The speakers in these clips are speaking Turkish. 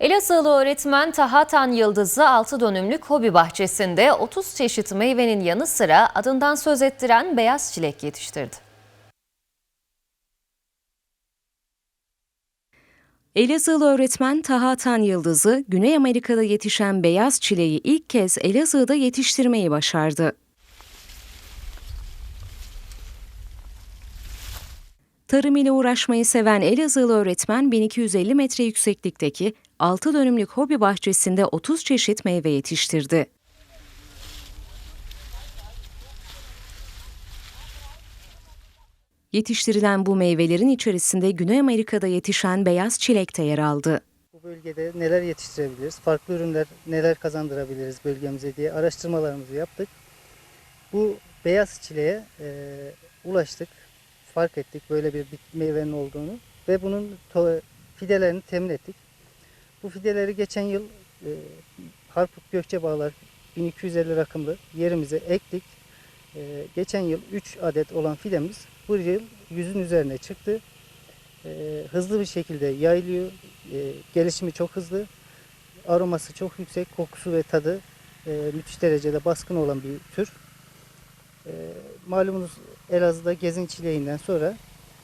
Elazığlı öğretmen Tahatan Yıldız'ı 6 dönümlük hobi bahçesinde 30 çeşit meyvenin yanı sıra adından söz ettiren beyaz çilek yetiştirdi. Elazığlı öğretmen Taha Tan Yıldız'ı Güney Amerika'da yetişen beyaz çileği ilk kez Elazığ'da yetiştirmeyi başardı. Tarım ile uğraşmayı seven Elazığlı öğretmen 1250 metre yükseklikteki 6 dönümlük hobi bahçesinde 30 çeşit meyve yetiştirdi. Yetiştirilen bu meyvelerin içerisinde Güney Amerika'da yetişen beyaz çilek de yer aldı. Bu bölgede neler yetiştirebiliriz, farklı ürünler neler kazandırabiliriz bölgemize diye araştırmalarımızı yaptık. Bu beyaz çileğe e, ulaştık, fark ettik böyle bir meyvenin olduğunu ve bunun fidelerini temin ettik. Bu fideleri geçen yıl e, Harput Gökçebağlar 1250 rakımlı yerimize ektik. E, geçen yıl 3 adet olan fidemiz bu yıl yüzün üzerine çıktı. E, hızlı bir şekilde yayılıyor. E, gelişimi çok hızlı. Aroması çok yüksek. Kokusu ve tadı e, müthiş derecede baskın olan bir tür. E, malumunuz Elazığ'da gezin çileğinden sonra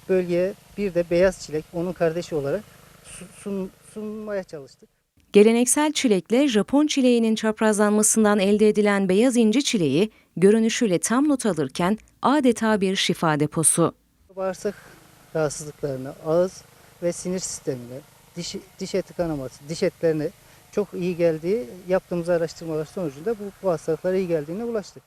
bölgeye bir de beyaz çilek onun kardeşi olarak su- sun- sunmaya çalıştık. Geleneksel çilekle Japon çileğinin çaprazlanmasından elde edilen beyaz inci çileği görünüşüyle tam not alırken adeta bir şifa deposu. Bağırsak rahatsızlıklarına, ağız ve sinir sistemine, diş, diş eti kanaması, diş etlerine çok iyi geldiği yaptığımız araştırmalar sonucunda bu, bu hastalıklara iyi geldiğine ulaştık.